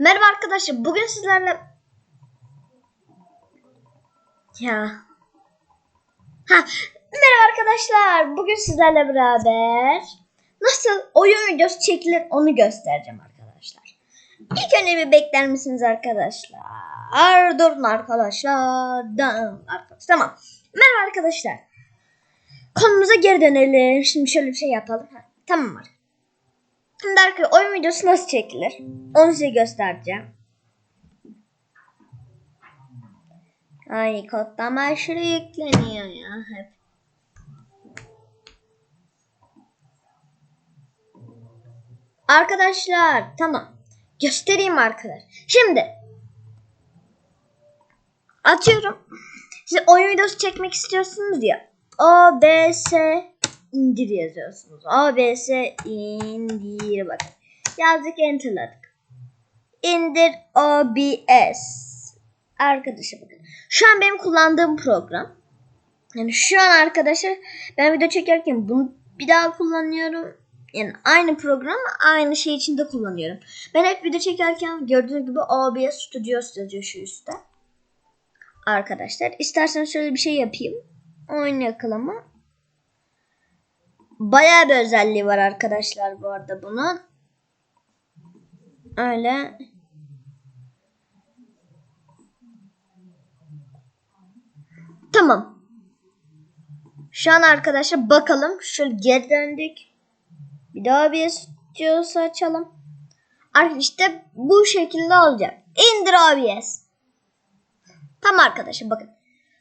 Merhaba arkadaşlar. Bugün sizlerle ya ha merhaba arkadaşlar. Bugün sizlerle beraber nasıl oyun videosu çekilir onu göstereceğim arkadaşlar. İlk önce bir bekler misiniz arkadaşlar? Durun arkadaşlar. Dön arkadaşlar. Tamam. Merhaba arkadaşlar. Konumuza geri dönelim. Şimdi şöyle bir şey yapalım. Ha, tamam mı? Şimdi arkadaşlar oyun videosu nasıl çekilir? Onu size göstereceğim. Ay kodlama aşırı yükleniyor ya hep. Arkadaşlar tamam. Göstereyim arkadaş. Şimdi atıyorum. Siz oyun videosu çekmek istiyorsunuz ya. O, B, S indir yazıyorsunuz. O, B, S indir bakın. Yazdık enterladık. İndir OBS. Arkadaşlar bakın. Şu an benim kullandığım program. Yani şu an arkadaşlar ben video çekerken bunu bir daha kullanıyorum. Yani aynı programı aynı şey içinde kullanıyorum. Ben hep video çekerken gördüğünüz gibi OBS Studios yazıyor şu üstte. Arkadaşlar isterseniz şöyle bir şey yapayım. Oyun yakalama. Bayağı bir özelliği var arkadaşlar bu arada bunun. Öyle. Tamam. Şu an arkadaşlar bakalım. Şöyle geri döndük. Bir daha bir istiyorsa açalım. Arkadaşlar işte bu şekilde olacak. İndir OBS. Tamam arkadaşlar bakın.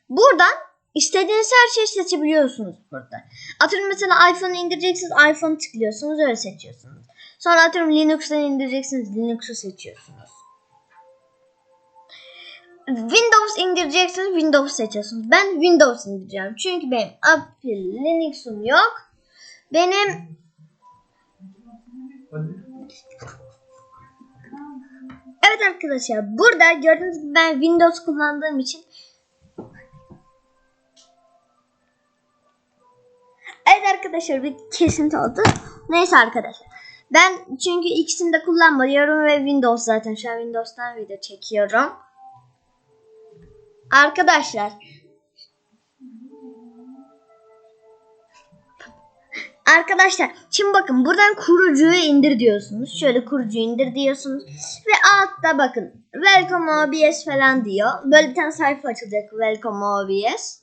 Buradan istediğiniz her şeyi seçebiliyorsunuz burada. Atıyorum mesela iPhone indireceksiniz. iPhone tıklıyorsunuz öyle seçiyorsunuz. Sonra atıyorum Linux'tan indireceksiniz. Linux'u seçiyorsunuz. Windows indireceksiniz. Windows seçiyorsunuz. Ben Windows indireceğim. Çünkü benim Apple Linux'um yok. Benim Evet arkadaşlar burada gördüğünüz gibi ben Windows kullandığım için arkadaşlar bir kesinti oldu. Neyse arkadaşlar. Ben çünkü ikisini de kullanmıyorum ve Windows zaten şu an Windows'tan video çekiyorum. Arkadaşlar. Arkadaşlar şimdi bakın buradan kurucuyu indir diyorsunuz. Şöyle kurucuyu indir diyorsunuz. Ve altta bakın Welcome OBS falan diyor. Böyle bir tane sayfa açılacak Welcome OBS.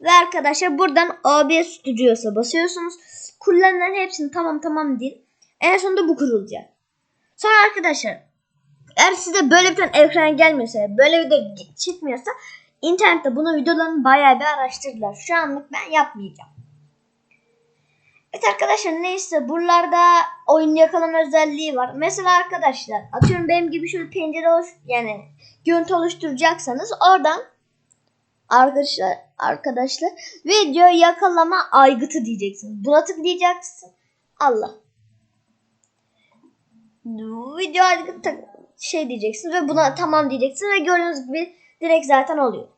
Ve arkadaşlar buradan OBS Studios'a basıyorsunuz. Kullanılan hepsini tamam tamam değil. En sonunda bu kurulacak. Sonra arkadaşlar eğer size böyle bir tane ekran gelmiyorsa, böyle video çıkmıyorsa internette bunu videolarını bayağı bir araştırdılar. Şu anlık ben yapmayacağım. Evet arkadaşlar neyse buralarda oyun yakalama özelliği var. Mesela arkadaşlar atıyorum benim gibi şöyle pencere oluş yani görüntü oluşturacaksanız oradan arkadaşlar arkadaşlar video yakalama aygıtı diyeceksiniz. Buna tıklayacaksın. Allah. Video aygıtı şey diyeceksin ve buna tamam diyeceksin ve gördüğünüz gibi direkt zaten oluyor.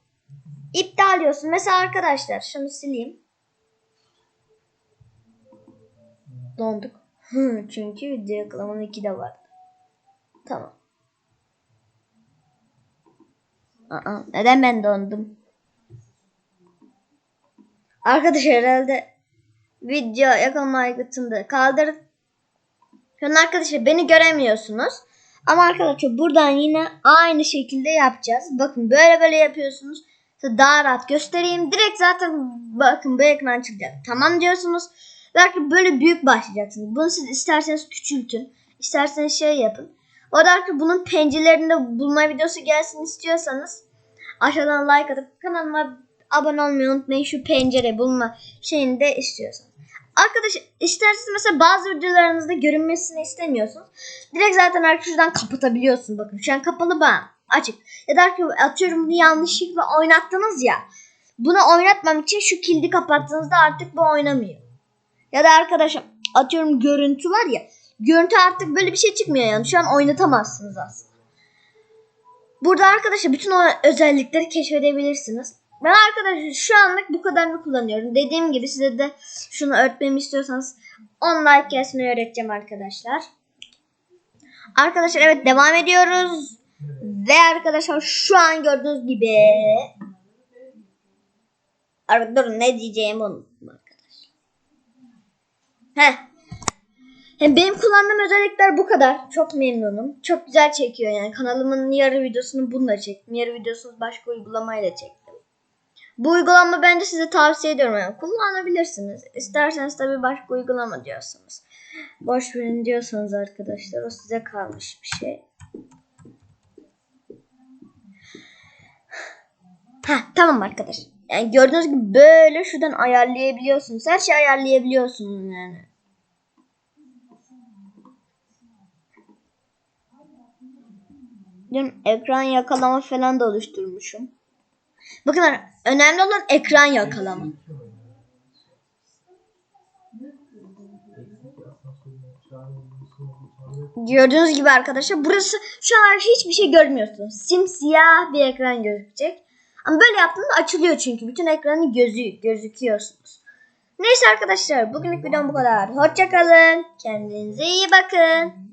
İptal diyorsun. Mesela arkadaşlar şunu sileyim. Donduk. Çünkü video yaklamanın iki de vardı. Tamam. Aa, neden ben dondum? Arkadaşlar herhalde video yakalama aygıtında kaldır. Şu an arkadaşlar beni göremiyorsunuz. Ama arkadaşlar buradan yine aynı şekilde yapacağız. Bakın böyle böyle yapıyorsunuz. Daha rahat göstereyim. Direkt zaten bakın bu ekran çıkacak. Tamam diyorsunuz. Belki böyle büyük başlayacaksınız. Bunu siz isterseniz küçültün. isterseniz şey yapın. O da arkadaşlar bunun pencerelerinde bulma videosu gelsin istiyorsanız aşağıdan like atıp kanalıma abone olmayı unutmayın. Şu pencere bulma şeyini de istiyorsanız. Arkadaşlar isterseniz mesela bazı videolarınızda görünmesini istemiyorsunuz. Direkt zaten arkadaşlar kapatabiliyorsun. Bakın şu an kapalı ben açık. Ya da atıyorum bunu yanlışlıkla oynattınız ya. Bunu oynatmam için şu kilidi kapattığınızda artık bu oynamıyor. Ya da arkadaşlar atıyorum görüntü var ya. Görüntü artık böyle bir şey çıkmıyor yani. Şu an oynatamazsınız aslında. Burada arkadaşlar bütün o özellikleri keşfedebilirsiniz. Ben arkadaşlar şu anlık bu kadarını kullanıyorum. Dediğim gibi size de şunu öğretmemi istiyorsanız 10 like gelsin öğreteceğim arkadaşlar. Arkadaşlar evet devam ediyoruz. Ve arkadaşlar şu an gördüğünüz gibi Ar- Durun ne diyeceğimi unuttum arkadaşlar. Heh. Hem benim kullandığım özellikler bu kadar. Çok memnunum. Çok güzel çekiyor yani. Kanalımın yarı videosunu bununla çektim. Yarı videosunu başka uygulamayla çektim. Bu uygulama bence size tavsiye ediyorum. Yani kullanabilirsiniz. İsterseniz tabii başka uygulama diyorsanız. Boş verin diyorsanız arkadaşlar o size kalmış bir şey. Ha tamam arkadaş. Yani gördüğünüz gibi böyle şuradan ayarlayabiliyorsunuz. Her şeyi ayarlayabiliyorsunuz yani. Dün ekran yakalama falan da oluşturmuşum. Bakın önemli olan ekran yakalama. Gördüğünüz gibi arkadaşlar burası şu an hiçbir şey görmüyorsunuz. Simsiyah bir ekran gözükecek. Ama böyle yaptığında açılıyor çünkü. Bütün ekranı gözü gözüküyorsunuz. Neyse arkadaşlar bugünlük videom bu kadar. Hoşçakalın. Kendinize iyi bakın.